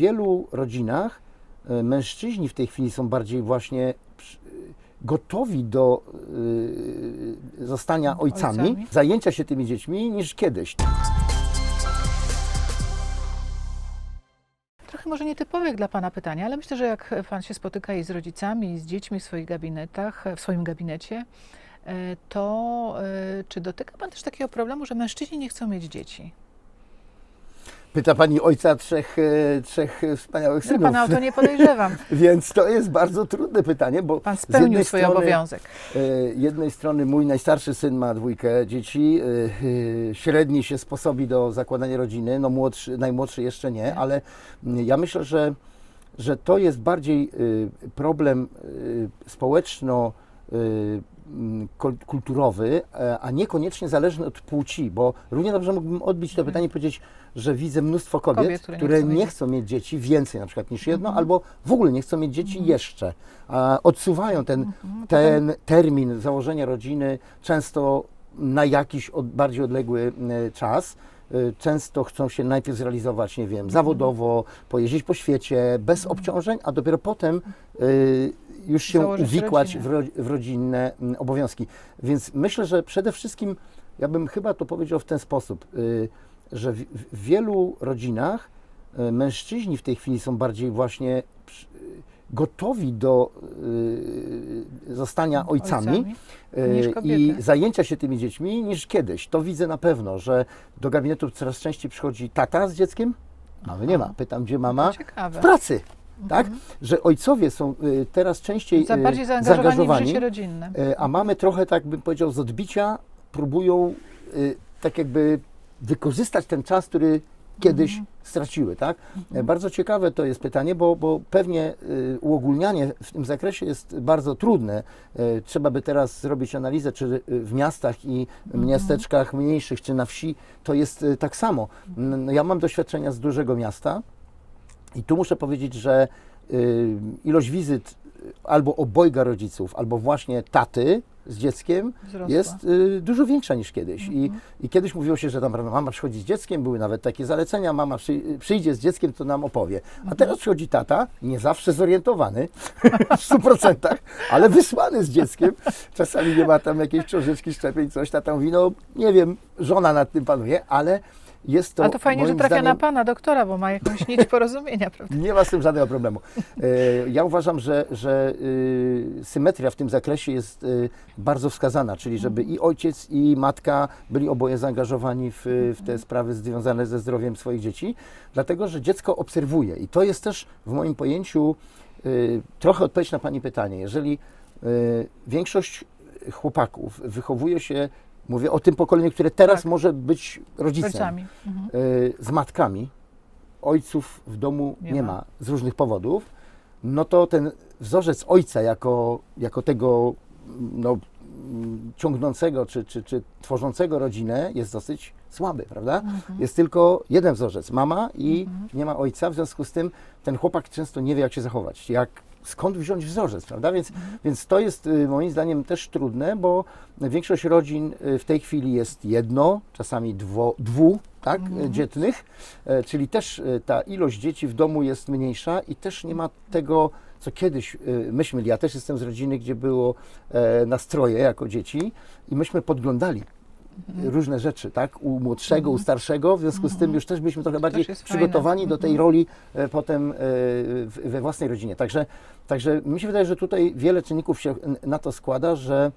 wielu rodzinach e, mężczyźni w tej chwili są bardziej właśnie przy- gotowi do e, zostania ojcami, Ojcami. zajęcia się tymi dziećmi niż kiedyś. Trochę może nietypowe jak dla Pana pytanie, ale myślę, że jak Pan się spotyka i z rodzicami, i z dziećmi w swoich gabinetach, w swoim gabinecie, e, to e, czy dotyka Pan też takiego problemu, że mężczyźni nie chcą mieć dzieci? Pyta pani ojca trzech, e, trzech wspaniałych Ja synów. Pana o to nie podejrzewam. Więc to jest bardzo trudne pytanie, bo Pan spełnił swój strony, obowiązek. E, jednej strony mój najstarszy syn ma dwójkę dzieci, e, średni się sposobi do zakładania rodziny, no młodszy, najmłodszy jeszcze nie, ale mm, ja myślę, że, że to jest bardziej problem społeczno kulturowy, e, a niekoniecznie zależny od płci, bo równie dobrze mógłbym odbić to pytanie i powiedzieć, że widzę mnóstwo kobiet, Kobiet, które nie chcą nie mieć chcą mieć dzieci więcej na przykład niż jedno, albo w ogóle nie chcą mieć dzieci jeszcze, a odsuwają ten, ten termin założenia rodziny często na jakiś od, bardziej odległy e, czas. E, Często chcą się najpierw zrealizować, nie wiem, zawodowo, pojeździć po świecie, bez obciążeń, a dopiero potem już się Założyć uwikłać w, rodzinę. ro, w rodzinne mm, obowiązki. Więc myślę, że przede wszystkim, ja bym chyba to powiedział w ten sposób, y, że w, wielu rodzinach y, mężczyźni w tej chwili są bardziej właśnie przy- gotowi do y, zostania ojcami, Ojcami y, niż i zajęcia się tymi dziećmi niż kiedyś. To widzę na pewno, że do gabinetu coraz częściej przychodzi tata z dzieckiem, mamy nie ma. Pytam, gdzie mama? To ciekawe. W pracy. Tak? Że ojcowie są y, teraz częściej Za y, bardziej zaangażowani w zaangażowani, życie rodzinne. E, A mamy trochę, tak bym powiedział, z odbicia próbują y, tak jakby wykorzystać ten czas, który kiedyś Mhm. straciły, tak? E, Bardzo ciekawe to jest pytanie, bo, bo pewnie y, uogólnianie w tym zakresie jest bardzo trudne. E, Trzeba by teraz zrobić analizę, czy w miastach i Mhm. miasteczkach mniejszych, czy na wsi to jest y, tak samo. No, ja mam doświadczenia z dużego miasta i tu muszę powiedzieć, że y, ilość wizyt y, albo obojga rodziców, albo właśnie taty z dzieckiem Wzrosła. jest y, dużo większa niż kiedyś. I, I kiedyś mówiło się, że tam mama przychodzi z dzieckiem, były nawet takie zalecenia, mama przy, przyjdzie z dzieckiem, to nam opowie. A teraz przychodzi tata, nie zawsze zorientowany w 100%, ale wysłany z dzieckiem. Czasami nie ma tam jakiejś książeczki, szczepień, coś. Tata mówi, no nie wiem, żona nad tym panuje, ale jest to Ale to fajnie, że trafia na zdaniem, Pana doktora, bo ma jakąś nić porozumienia, prawda? nie ma z tym żadnego problemu. E, Ja uważam, że, że y, symetria w tym zakresie jest y, bardzo wskazana, czyli żeby i ojciec, i matka byli oboje zaangażowani w, w te sprawy związane ze zdrowiem swoich dzieci, dlatego że dziecko obserwuje. I to jest też w moim pojęciu y, trochę odpowiedź na Pani pytanie. Jeżeli większość chłopaków wychowuje się, mówię o tym pokoleniu, które teraz Tak. może być rodzicem, Ojcami. Mhm. y, z matkami, ojców w domu Nie nie, ma. ma. z różnych powodów, no to ten wzorzec ojca jako, jako tego no, mm, ciągnącego czy, czy, czy tworzącego rodzinę jest dosyć słaby, prawda? Mhm. Jest tylko jeden wzorzec, mama i nie ma ojca, w związku z tym ten chłopak często nie wie, jak się zachować, jak, skąd wziąć wzorzec, prawda? Więc, więc to jest y, moim zdaniem też trudne, bo większość rodzin y, w tej chwili jest jedno, czasami dwo, dwu, tak, y, dzietnych, e, czyli też y, ta ilość dzieci w domu jest mniejsza i też nie ma tego, co kiedyś myśmy. Ja też jestem z rodziny, gdzie było e, nastroje jako dzieci i myśmy podglądali różne rzeczy, tak? U młodszego, u starszego, w związku z tym już też byliśmy trochę bardziej przygotowani do tej roli e, potem e, we własnej rodzinie. Także, także mi się wydaje, że tutaj wiele czynników się na to składa, że,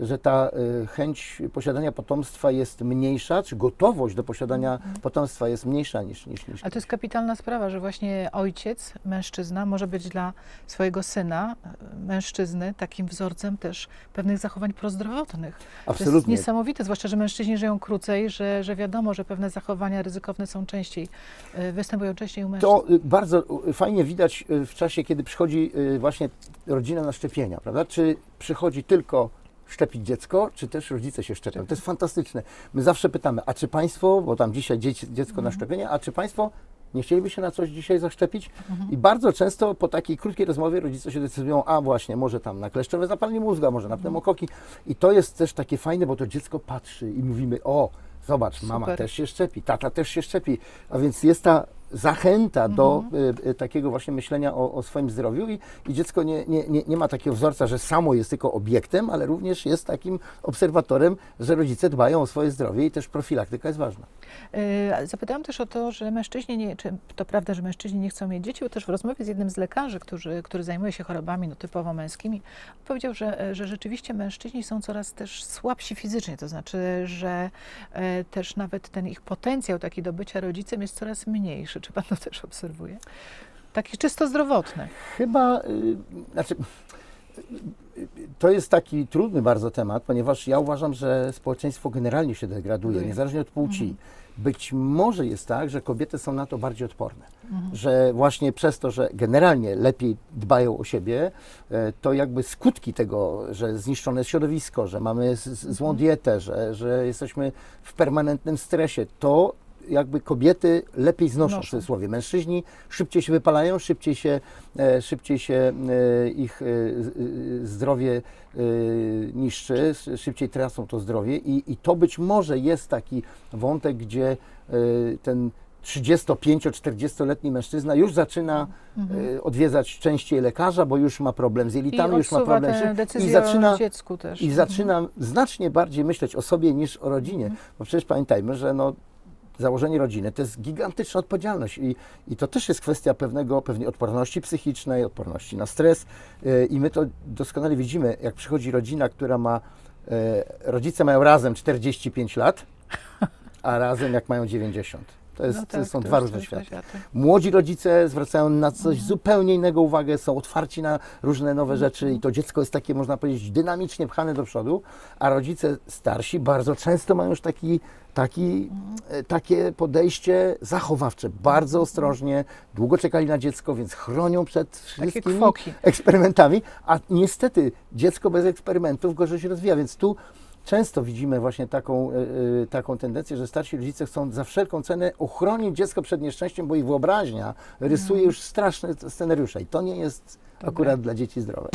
że ta e, chęć posiadania potomstwa jest mniejsza, czy gotowość do posiadania potomstwa jest mniejsza niż, niż, niż Ale to jest kapitalna sprawa, że właśnie ojciec, mężczyzna, może być dla swojego syna, e, mężczyzny, takim wzorcem też pewnych zachowań prozdrowotnych. To jest Absolutnie. niesamowite, zwłaszcza, że mężczyźni żyją krócej, że, że wiadomo, że pewne zachowania ryzykowne są częściej, e, występują częściej u mężczyzn. To y, bardzo y, fajnie widać y, w czasie, kiedy przychodzi y, właśnie rodzina na szczepienia, prawda? Czy przychodzi tylko szczepić dziecko, czy też rodzice się szczepią. To jest fantastyczne. My zawsze pytamy, a czy Państwo, bo tam dzisiaj dzieci, dziecko na szczepienie, a czy Państwo nie chcieliby się na coś dzisiaj zaszczepić? I bardzo często po takiej krótkiej rozmowie rodzice się decydują, a właśnie, może tam na kleszczowe zapalenie mózgu, może na pneumokoki. I to jest też takie fajne, bo to dziecko patrzy i mówimy, o, zobacz, mama Super. też się szczepi, tata też się szczepi. A więc jest ta zachęta do y, y, takiego właśnie myślenia o, o swoim zdrowiu i, i dziecko nie, nie, nie, nie ma takiego wzorca, że samo jest tylko obiektem, ale również jest takim obserwatorem, że rodzice dbają o swoje zdrowie i też profilaktyka jest ważna. E, Zapytałam też o to, że mężczyźni, nie, czy to prawda, że mężczyźni nie chcą mieć dzieci, bo też w rozmowie z jednym z lekarzy, który, który zajmuje się chorobami no, typowo męskimi, powiedział, że, że rzeczywiście mężczyźni są coraz też słabsi fizycznie, to znaczy, że e, też nawet ten ich potencjał taki do bycia rodzicem jest coraz mniejszy. Czy pan to też obserwuje? Taki czysto zdrowotny. Chyba, y, znaczy, to jest taki trudny bardzo temat, ponieważ ja uważam, że społeczeństwo generalnie się degraduje, Degraduje. niezależnie od płci. Być może jest tak, że kobiety są na to bardziej odporne, Mhm. że właśnie przez to, że generalnie lepiej dbają o siebie, e, to jakby skutki tego, że zniszczone jest środowisko, że mamy z- z- złą dietę, że, że jesteśmy w permanentnym stresie, to jakby kobiety lepiej znoszą, w cudzysłowie. Mężczyźni szybciej się wypalają, szybciej się, e, szybciej się e, ich e, e, zdrowie e, niszczy, sz- szybciej tracą to zdrowie i, i to być może jest taki wątek, gdzie e, ten 35-40-letni mężczyzna już zaczyna e, odwiedzać częściej lekarza, bo już ma problem z Mhm. Jelitami, już ma odsuwa problem z- i zaczyna o dziecku też. i Mhm. zaczyna znacznie bardziej myśleć o sobie niż o rodzinie, bo przecież pamiętajmy, że no, założenie rodziny to jest gigantyczna odpowiedzialność i, i to też jest kwestia pewnego, pewnej odporności psychicznej, odporności na stres yy, i my to doskonale widzimy, jak przychodzi rodzina, która ma, yy, rodzice mają razem 45 lat, a razem jak mają 90. To, jest, No to tak, są to dwa różne światy. światy. Młodzi rodzice zwracają na coś zupełnie innego uwagę, są otwarci na różne nowe rzeczy i to dziecko jest takie, można powiedzieć, dynamicznie pchane do przodu, a rodzice starsi bardzo często mają już taki, taki, e, takie podejście zachowawcze, bardzo ostrożnie, długo czekali na dziecko, więc chronią przed wszystkimi eksperymentami, a niestety dziecko bez eksperymentów gorzej się rozwija, więc tu często widzimy właśnie taką, e, taką tendencję, że starsi rodzice chcą za wszelką cenę ochronić dziecko przed nieszczęściem, bo ich wyobraźnia rysuje już straszne scenariusze i to nie jest Dobra. akurat dla dzieci zdrowe.